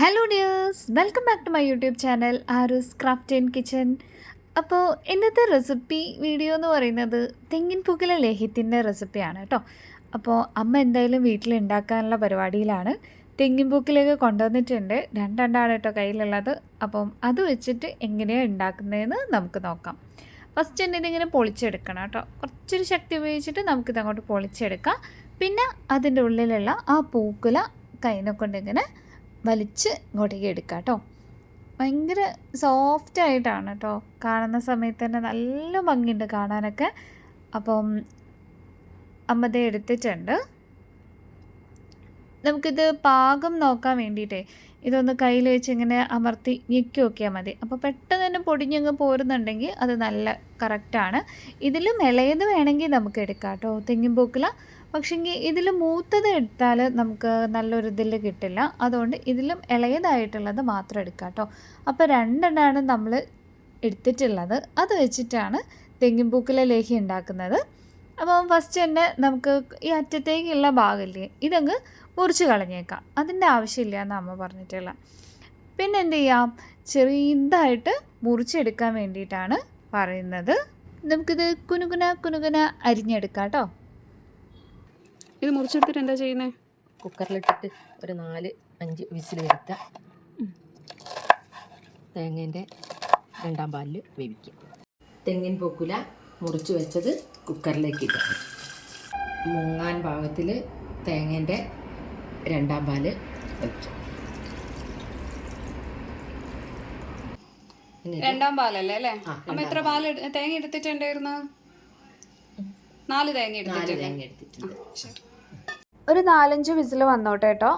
Hello dears welcome back to my YouTube channel ആരുസ് craft and kitchen അപ്പോൾ ഇന്നത്തെ recipe video എന്ന് പറയുന്നത് തെങ്ങിൻ പൂക്കിലെ ലേഹ്യത്തിന്റെ റെസിപ്പിയാണ് കേട്ടോ. അപ്പോൾ അമ്മ എന്തായാലും വീട്ടിൽ ഉണ്ടാക്കാനുള്ള പരിപാടിയിലാണ്. തെങ്ങിൻ പൂക്കിലേക്ക് കൊണ്ടുവന്നിട്ടുണ്ട്. രണ്ടെണ്ണമാണ് കേട്ടോ കയ്യിലുള്ളത്. അപ്പം അത് വെച്ചിട്ട് എങ്ങനെയാണ് ഉണ്ടാക്കുന്നതെന്ന് നമുക്ക് നോക്കാം. ഫസ്റ്റ് തന്നെ ഇതിങ്ങനെ പൊളിച്ചെടുക്കണം കേട്ടോ. കുറച്ചൊരു ശക്തി ഉപയോഗിച്ചിട്ട് നമുക്കിത് അങ്ങോട്ട് പൊളിച്ചെടുക്കാം. പിന്നെ അതിന്റെ ഉള്ളിലുള്ള ആ പൂക്കുല കൈനെ കൊണ്ട് ഇങ്ങനെ വലിച്ച് ഇങ്ങോട്ടേക്ക് എടുക്കുക കേട്ടോ. ഭയങ്കര സോഫ്റ്റ് ആയിട്ടാണ് കേട്ടോ. കാണുന്ന സമയത്ത് തന്നെ നല്ല ഭംഗിയുണ്ട് കാണാനൊക്കെ. അപ്പം അമ്മത എടുത്തിട്ടുണ്ട്. നമുക്കിത് പാകം നോക്കാൻ വേണ്ടിയിട്ടേ ഇതൊന്ന് കയ്യിൽ വെച്ച് ഇങ്ങനെ അമർത്തി ഞെക്കി നോക്കിയാൽ മതി. അപ്പോൾ പെട്ടെന്ന് തന്നെ പൊടിഞ്ഞങ്ങ് പോരുന്നുണ്ടെങ്കിൽ അത് നല്ല കറക്റ്റാണ് ഇതിലും ഇളയത് വേണമെങ്കിൽ നമുക്ക് എടുക്കാം കേട്ടോ. തെങ്ങിൻ പൂക്കില പക്ഷേങ്കിൽ ഇതിൽ മൂത്തത് എടുത്താൽ നമുക്ക് നല്ലൊരു ഇതിൽ കിട്ടില്ല. അതുകൊണ്ട് ഇതിലും ഇളയതായിട്ടുള്ളത് മാത്രം എടുക്കാം കേട്ടോ. അപ്പോൾ രണ്ടെണ്ണമാണ് നമ്മൾ എടുത്തിട്ടുള്ളത്. അത് വെച്ചിട്ടാണ് തെങ്ങിൻ പൂക്കിലെ ലേഹ്യം ഉണ്ടാക്കുന്നത്. അപ്പം ഫസ്റ്റ് തന്നെ നമുക്ക് ഈ അറ്റത്തേക്കുള്ള ഭാഗമില്ലേ ഇതങ്ങ് മുറിച്ച് കളഞ്ഞേക്കാം. അതിന്റെ ആവശ്യമില്ല എന്ന് അമ്മ പറഞ്ഞിട്ടുള്ള. പിന്നെ എന്ത് ചെയ്യാം? ചെറിയതായിട്ട് മുറിച്ചെടുക്കാൻ വേണ്ടിയിട്ടാണ് പറയുന്നത്. നമുക്കിത് കുനുകുന കുനുകുന അരിഞ്ഞെടുക്കാം കേട്ടോ. ഇത് മുറിച്ചെടുത്തിട്ട് എന്താ ചെയ്യുന്നത് കുക്കറിലിട്ടിട്ട് ഒരു നാല് അഞ്ച് വിസിൽ വരുത്ത തേങ്ങേന്റെ രണ്ടാം പാലിൽ വേവിക്കുക. തെങ്ങിൻ പൂക്കുല മുറിച്ച് വെച്ചത് കുക്കറിലേക്ക് ഇടുക. മുങ്ങാൻ പാകത്തിൽ തേങ്ങേന്റെ രണ്ടാം പാൽ വെച്ചു. രണ്ടാം പാലല്ലേ അല്ലേ? അപ്പൊ അമ്മ എത്ര പാൽ തേങ്ങ എടുത്തിട്ടുണ്ടായിരുന്നു നാല് തേങ്ങ എടുത്തിട്ടുണ്ട് തേങ്ങ എടുത്തിട്ടുണ്ട്. ശരി. ഒരു നാലഞ്ച് വിസിൽ വന്നോട്ടെ കേട്ടോ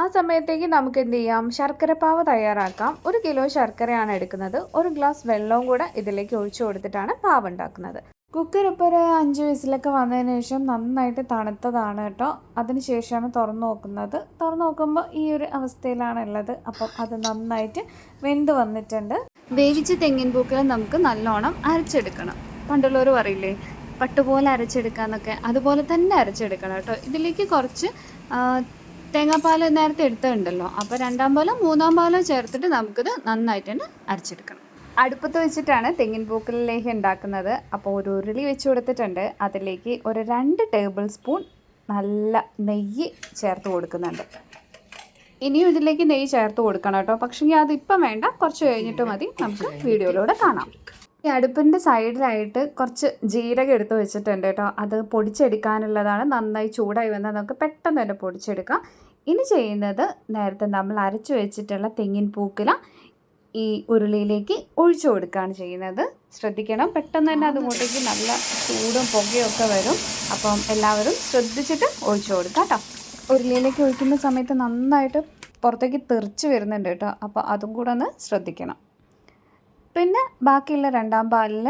ആ സമയത്തേക്ക് നമുക്ക് എന്ത് ചെയ്യാം? ശർക്കരപ്പാവ് തയ്യാറാക്കാം. ഒരു കിലോ ശർക്കരയാണ് എടുക്കുന്നത്. ഒരു ഗ്ലാസ് വെള്ളവും കൂടെ ഇതിലേക്ക് ഒഴിച്ചു കൊടുത്തിട്ടാണ് പാവ് ഉണ്ടാക്കുന്നത്. കുക്കർ ഇപ്പോൾ ഒരു അഞ്ച് വിസിലൊക്കെ വന്നതിന് ശേഷം നന്നായിട്ട് തണുത്തതാണ് കേട്ടോ അതിന് ശേഷമാണ് തുറന്നു നോക്കുന്നത്. തുറന്നു നോക്കുമ്പോൾ ഈ ഒരു അവസ്ഥയിലാണ് ഉള്ളത്. അപ്പം അത് നന്നായിട്ട് വെന്ത് വന്നിട്ടുണ്ട്. വേവിച്ച തെങ്ങിൻ പൂക്കൾ നമുക്ക് നല്ലോണം അരച്ചെടുക്കണം. പണ്ടുള്ളവർ പറയില്ലേ പട്ടുപോലെ അരച്ചെടുക്കാന്നൊക്കെ അതുപോലെ തന്നെ അരച്ചെടുക്കണം കേട്ടോ. ഇതിലേക്ക് കുറച്ച് തേങ്ങാപ്പാൽ നേരത്തെ എടുത്തിട്ടുണ്ടല്ലോ. അപ്പോൾ രണ്ടാം പാലോ മൂന്നാം പാലോ ചേർത്തിട്ട് നമുക്കിത് നന്നായിട്ട് തന്നെ അരച്ചെടുക്കണം. അടുപ്പത്ത് വെച്ചിട്ടാണ് തെങ്ങിൻ പൂക്കളിലേക്ക് ഉണ്ടാക്കുന്നത്. അപ്പോൾ ഒരു ഉരുളി വെച്ച് കൊടുത്തിട്ടുണ്ട്. അതിലേക്ക് ഒരു രണ്ട് ടേബിൾ സ്പൂൺ നല്ല നെയ്യ് ചേർത്ത് കൊടുക്കുന്നുണ്ട്. ഇനിയും ഇതിലേക്ക് നെയ്യ് ചേർത്ത് കൊടുക്കണം കേട്ടോ. പക്ഷേ അതിപ്പം വേണ്ട. കുറച്ച് കഴിഞ്ഞിട്ട് മതി. നമുക്ക് വീഡിയോയിലൂടെ കാണാം. ഈ അടുപ്പിന്റെ സൈഡിലായിട്ട് കുറച്ച് ജീരകം എടുത്ത് വെച്ചിട്ടുണ്ട് കേട്ടോ. അത് പൊടിച്ചെടുക്കാനുള്ളതാണ്. നന്നായി ചൂടായി വന്നാൽ നമുക്ക് പെട്ടെന്ന് തന്നെ പൊടിച്ചെടുക്കാം. ഇനി ചെയ്യുന്നത് നേരത്തെ നമ്മൾ അരച്ചു വെച്ചിട്ടുള്ള തെങ്ങിൻ പൂക്കില ഈ ഉരുളിയിലേക്ക് ഒഴിച്ചു കൊടുക്കുകയാണ് ചെയ്യുന്നത്. ശ്രദ്ധിക്കണം. പെട്ടെന്ന് തന്നെ അതുകൊണ്ടേക്ക് നല്ല ചൂടും പുകയും ഒക്കെ വരും. അപ്പം എല്ലാവരും ശ്രദ്ധിച്ചിട്ട് ഒഴിച്ചു കൊടുക്കാം കേട്ടോ. ഉരുളിയിലേക്ക് ഒഴിക്കുന്ന സമയത്ത് നന്നായിട്ട് പുറത്തേക്ക് തെറിച്ച് വരുന്നുണ്ട് കേട്ടോ. അപ്പോൾ അതും കൂടെ ഒന്ന് ശ്രദ്ധിക്കണം. പിന്നെ ബാക്കിയുള്ള രണ്ടാം പാലിൽ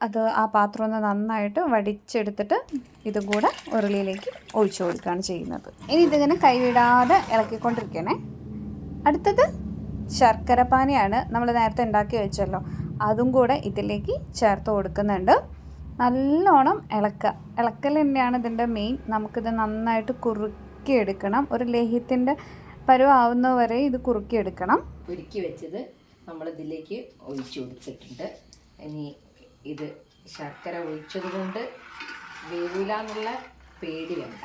അത് ആ പാത്രം ഒന്ന് നന്നായിട്ട് വടിച്ചെടുത്തിട്ട് ഇതും കൂടെ ഉരുളിയിലേക്ക് ഒഴിച്ചു കൊടുക്കുകയാണ് ചെയ്യുന്നത്. ഇനി ഇതിങ്ങനെ കൈവിടാതെ ഇളക്കിക്കൊണ്ടിരിക്കണേ. അടുത്തത് ശർക്കര പാനിയാണ് നമ്മൾ നേരത്തെ ഉണ്ടാക്കി വെച്ചല്ലോ. അതും കൂടെ ഇതിലേക്ക് ചേർത്ത് കൊടുക്കുന്നുണ്ട്. നല്ലോണം ഇളക്കുക ഇളക്കൽ തന്നെയാണ് ഇതിന്റെ മെയിൻ നമുക്കിത് നന്നായിട്ട് കുറുക്കിയെടുക്കണം. ഒരു ലേഹ്യത്തിന്റെ പരുവാവുന്നവരെ ഇത് കുറുക്കിയെടുക്കണം. ഉരുക്കി വെച്ചത് നമ്മളിതിലേക്ക് ഒഴിച്ചു കൊടുത്തിട്ടുണ്ട്. ഇനി ഇത് ശർക്കര ഒഴിച്ചത് കൊണ്ട് വേവില്ല എന്നുള്ള പേടി വേണ്ട.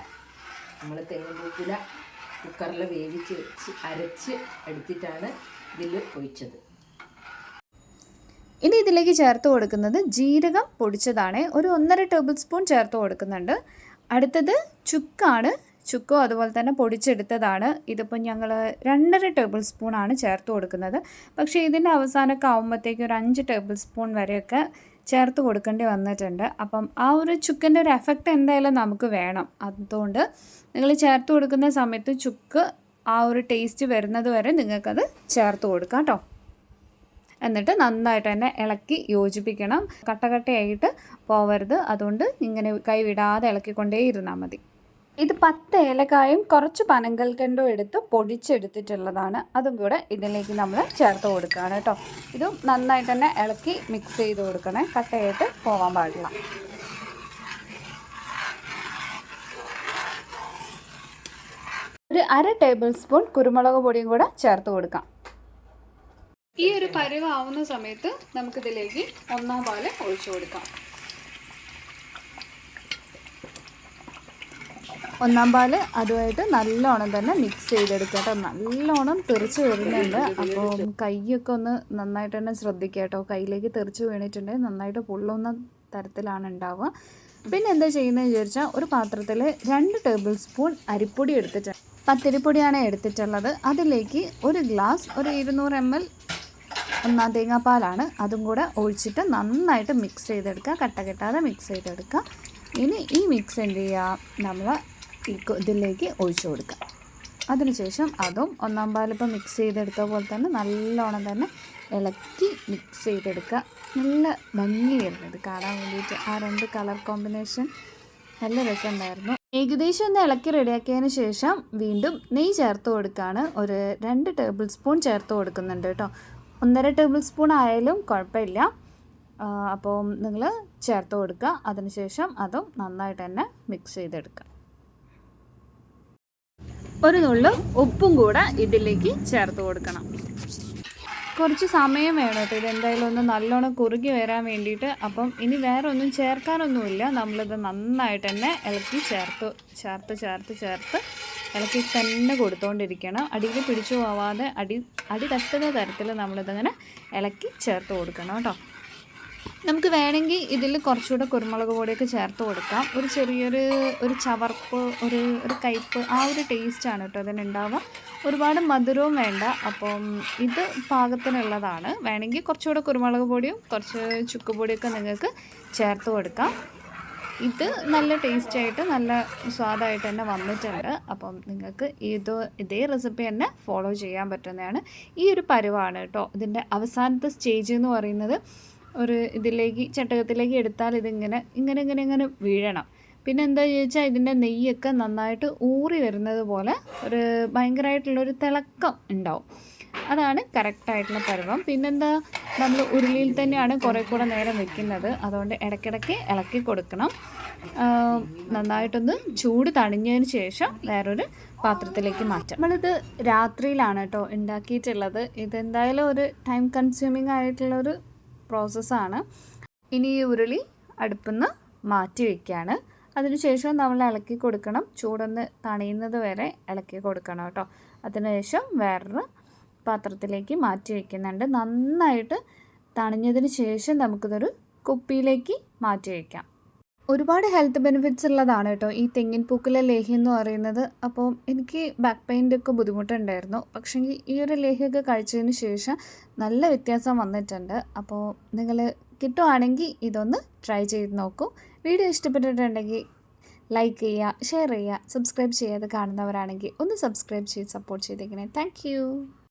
നമ്മൾ തെങ്ങുപൂക്കുല കുക്കറിൽ വേവിച്ച് വെച്ച് അരച്ച് എടുത്തിട്ടാണ് ഇതിൽ ഒഴിച്ചത്. ഇനി ഇതിലേക്ക് ചേർത്ത് കൊടുക്കുന്നത് ജീരകം പൊടിച്ചതാണ്. ഒരു ഒന്നര ടേബിൾ സ്പൂൺ ചേർത്ത് കൊടുക്കുന്നുണ്ട്. അടുത്തത് ചുക്കാണ്. ചുക്കും അതുപോലെ തന്നെ പൊടിച്ചെടുത്തതാണ്. ഇതിപ്പോൾ ഞങ്ങൾ രണ്ടര ടേബിൾ സ്പൂണാണ് ചേർത്ത് കൊടുക്കുന്നത്. പക്ഷേ ഇതിന്റെ അവസാനമൊക്കെ ആകുമ്പോഴത്തേക്കും ഒരു അഞ്ച് ടേബിൾ സ്പൂൺ വരെയൊക്കെ ചേർത്ത് കൊടുക്കേണ്ടി വന്നിട്ടുണ്ട്. അപ്പം ആ ഒരു ചുക്കിന്റെ ഒരു എഫക്റ്റ് എന്തായാലും നമുക്ക് വേണം. അതുകൊണ്ട് നിങ്ങൾ ചേർത്ത് കൊടുക്കുന്ന സമയത്ത് ചുക്ക് ആ ഒരു ടേസ്റ്റ് വരുന്നത് വരെ നിങ്ങൾക്കത് ചേർത്ത് കൊടുക്കാം കേട്ടോ. എന്നിട്ട് നന്നായിട്ട് തന്നെ ഇളക്കി യോജിപ്പിക്കണം. കട്ടകട്ടയായിട്ട് പോവരുത്. അതുകൊണ്ട് ഇങ്ങനെ കൈവിടാതെ ഇളക്കിക്കൊണ്ടേ ഇരുന്നാൽ മതി. ഇത് പത്ത് ഏലക്കായും കുറച്ച് പനങ്കൽക്കണ്ടും എടുത്ത് പൊടിച്ചെടുത്തിട്ടുള്ളതാണ്. അതും കൂടെ ഇതിലേക്ക് നമ്മൾ ചേർത്ത് കൊടുക്കുകയാണ് കേട്ടോ. ഇതും നന്നായിട്ട് തന്നെ ഇളക്കി മിക്സ് ചെയ്ത് കൊടുക്കണേ. കട്ടയായിട്ട് പോകാൻ പാടില്ല. ഒരു അര ടേബിൾ സ്പൂൺ കുരുമുളക് പൊടിയും കൂടെ ചേർത്ത് കൊടുക്കാം. ഈ ഒരു പരിവാവുന്ന സമയത്ത് നമുക്കിതിലേക്ക് ഒന്നാം പാൽ ഒഴിച്ചു കൊടുക്കാം. ഒന്നാം പാൽ അതുമായിട്ട് നല്ലോണം തന്നെ മിക്സ് ചെയ്തെടുക്കുക കേട്ടോ. നല്ലോണം തെറിച്ച് വരുന്നുണ്ട്. അപ്പോൾ കൈയൊക്കെ ഒന്ന് നന്നായിട്ട് തന്നെ ശ്രദ്ധിക്കുക കേട്ടോ. കയ്യിലേക്ക് തെറിച്ച് വീണിട്ടുണ്ടെങ്കിൽ നന്നായിട്ട് പൊള്ളുന്ന തരത്തിലാണ് ഉണ്ടാവുക. പിന്നെ എന്താ ചെയ്യുന്നത് വിചാരിച്ചാൽ ഒരു പാത്രത്തിൽ രണ്ട് ടേബിൾ സ്പൂൺ അരിപ്പൊടി എടുത്തിട്ട് പത്തിരിപ്പൊടിയാണ് എടുത്തിട്ടുള്ളത്. അതിലേക്ക് ഒരു ഗ്ലാസ് ഒരു ഇരുന്നൂറ് എം എൽ ഒന്നാം തേങ്ങാപ്പാലാണ്. അതും കൂടെ ഒഴിച്ചിട്ട് നന്നായിട്ട് മിക്സ് ചെയ്തെടുക്കുക. കട്ട കെട്ടാതെ മിക്സ് ചെയ്തെടുക്കുക. ഇനി ഈ മിക്സ് എന്ത് ചെയ്യുക? നമ്മൾ ഈ ഇതിലേക്ക് ഒഴിച്ചു കൊടുക്കുക. അതിനുശേഷം അതും ഒന്നാം പാലിപ്പം മിക്സ് ചെയ്തെടുത്ത പോലെ തന്നെ നല്ലോണം തന്നെ ഇളക്കി മിക്സ് ചെയ്തെടുക്കുക. നല്ല ഭംഗിയായിരുന്നു ഇത് കാണാൻ വേണ്ടിയിട്ട്. ആ രണ്ട് കളർ കോമ്പിനേഷൻ നല്ല രസമുണ്ടായിരുന്നു. ഏകദേശം ഒന്ന് ഇളക്കി റെഡിയാക്കിയതിന് ശേഷം വീണ്ടും നെയ്യ് ചേർത്ത് കൊടുക്കുകയാണ്. ഒരു രണ്ട് ടേബിൾ സ്പൂൺ ചേർത്ത് കൊടുക്കുന്നുണ്ട് കേട്ടോ. ഒന്നര ടേബിൾ സ്പൂൺ ആയാലും കുഴപ്പമില്ല. അപ്പോൾ നിങ്ങൾ ചേർത്ത് കൊടുക്കുക. അതിനുശേഷം അതും നന്നായിട്ട് തന്നെ മിക്സ് ചെയ്തെടുക്കുക. ഒരു നുള്ളു ഉപ്പും കൂടെ ഇതിലേക്ക് ചേർത്ത് കൊടുക്കണം. കുറച്ച് സമയം വേണം കേട്ടോ. ഇത് എന്തായാലും ഒന്ന് നല്ലോണം കുറുകി വരാൻ വേണ്ടിയിട്ട്. അപ്പം ഇനി വേറെ ഒന്നും ചേർക്കാനൊന്നുമില്ല. നമ്മളിത് നന്നായിട്ട് തന്നെ ഇളക്കി ചേർത്ത് ചേർത്ത് ചേർത്ത് ചേർത്ത് ഇളക്കി തന്നെ കൊടുത്തുകൊണ്ടിരിക്കണം അടിയിൽ പിടിച്ചു പോവാതെ അടി അടി തട്ടുന്ന തരത്തിൽ നമ്മളിതിങ്ങനെ ഇളക്കി ചേർത്ത് കൊടുക്കണം കേട്ടോ. നമുക്ക് വേണമെങ്കിൽ ഇതിൽ കുറച്ചുകൂടെ കുരുമുളക് പൊടിയൊക്കെ ചേർത്ത് കൊടുക്കാം. ഒരു ചെറിയൊരു ഒരു ചവർപ്പ് ഒരു ഒരു കയ്പ്പ് ആ ഒരു ടേസ്റ്റാണ് കേട്ടോ ഇതിനുണ്ടാവുക. ഒരുപാട് മധുരവും വേണ്ട. അപ്പം ഇത് പാകത്തിനുള്ളതാണ്. വേണമെങ്കിൽ കുറച്ചുകൂടെ കുരുമുളക് പൊടിയും കുറച്ച് ചുക്ക് പൊടിയൊക്കെ നിങ്ങൾക്ക് ചേർത്ത് കൊടുക്കാം. ഇത് നല്ല ടേസ്റ്റ് ആയിട്ട് നല്ല സ്വാദായിട്ട് തന്നെ വന്നിട്ടുണ്ട്. അപ്പം നിങ്ങൾക്ക് ഇത് ഇതേ റെസിപ്പി തന്നെ ഫോളോ ചെയ്യാൻ പറ്റുന്നതാണ്. ഈ ഒരു പരുവാണ് കേട്ടോ ഇതിന്റെ അവസാനത്തെ സ്റ്റേജ് എന്ന് പറയുന്നത്. ഒരു ഇതിലേക്ക് ചട്ടകത്തിലേക്ക് എടുത്താൽ ഇതിങ്ങനെ ഇങ്ങനെ ഇങ്ങനെ ഇങ്ങനെ വീഴണം. പിന്നെ എന്താ ചോദിച്ചാൽ ഇതിന്റെ നെയ്യൊക്കെ നന്നായിട്ട് ഊറി വരുന്നത് പോലെ ഒരു ഭയങ്കരമായിട്ടുള്ളൊരു തിളക്കം ഉണ്ടാവും. അതാണ് കറക്റ്റായിട്ടുള്ള പരുവം. പിന്നെന്താ നമ്മൾ ഉരുളിയിൽ തന്നെയാണ് കുറേ കൂടെ നേരം വെക്കുന്നത്. അതുകൊണ്ട് ഇടയ്ക്കിടയ്ക്ക് ഇളക്കി കൊടുക്കണം. നന്നായിട്ടൊന്ന് ചൂട് തണിഞ്ഞതിന് ശേഷം വേറൊരു പാത്രത്തിലേക്ക് മാറ്റാം. നമ്മളിത് രാത്രിയിലാണ് കേട്ടോ ഉണ്ടാക്കിയിട്ടുള്ളത്. ഇതെന്തായാലും ഒരു ടൈം കൺസ്യൂമിങ് ആയിട്ടുള്ളൊരു പ്രോസസ്സാണ് ഇനി ഈ ഉരുളി അടുപ്പിന്ന് മാറ്റി വയ്ക്കുകയാണ് അതിനുശേഷം നമ്മൾ ഇളക്കി കൊടുക്കണം. ചൂടൊന്ന് തണിയുന്നത് വരെ ഇളക്കി കൊടുക്കണം കേട്ടോ. അതിനുശേഷം വേറൊരു പാത്രത്തിലേക്ക് മാറ്റി വയ്ക്കുന്നുണ്ട് നന്നായിട്ട് തണിഞ്ഞതിന് ശേഷം നമുക്കിതൊരു കുപ്പിയിലേക്ക് മാറ്റി വയ്ക്കാം ഒരുപാട് ഹെൽത്ത് ബെനിഫിറ്റ്സ് ഉള്ളതാണ് കേട്ടോ. ഈ തെങ്ങിൻ പൂക്കിലെ ലേഹി എന്ന് പറയുന്നത്. അപ്പോൾ എനിക്ക് ബാക്ക് പെയിന്റെ ഒക്കെ ബുദ്ധിമുട്ടുണ്ടായിരുന്നു. പക്ഷേ ഈ ഒരു ലേഹിയൊക്കെ കഴിച്ചതിന് ശേഷം നല്ല വ്യത്യാസം വന്നിട്ടുണ്ട്. അപ്പോൾ നിങ്ങൾ കിട്ടുവാണെങ്കിൽ ഇതൊന്ന് ട്രൈ ചെയ്ത് നോക്കൂ. വീഡിയോ ഇഷ്ടപ്പെട്ടിട്ടുണ്ടെങ്കിൽ ലൈക്ക് ചെയ്യുക ഷെയർ ചെയ്യുക സബ്സ്ക്രൈബ് ചെയ്യാതെ കാണുന്നവരാണെങ്കിൽ ഒന്ന് സബ്സ്ക്രൈബ് ചെയ്ത് സപ്പോർട്ട് ചെയ്തേക്കണേ. താങ്ക്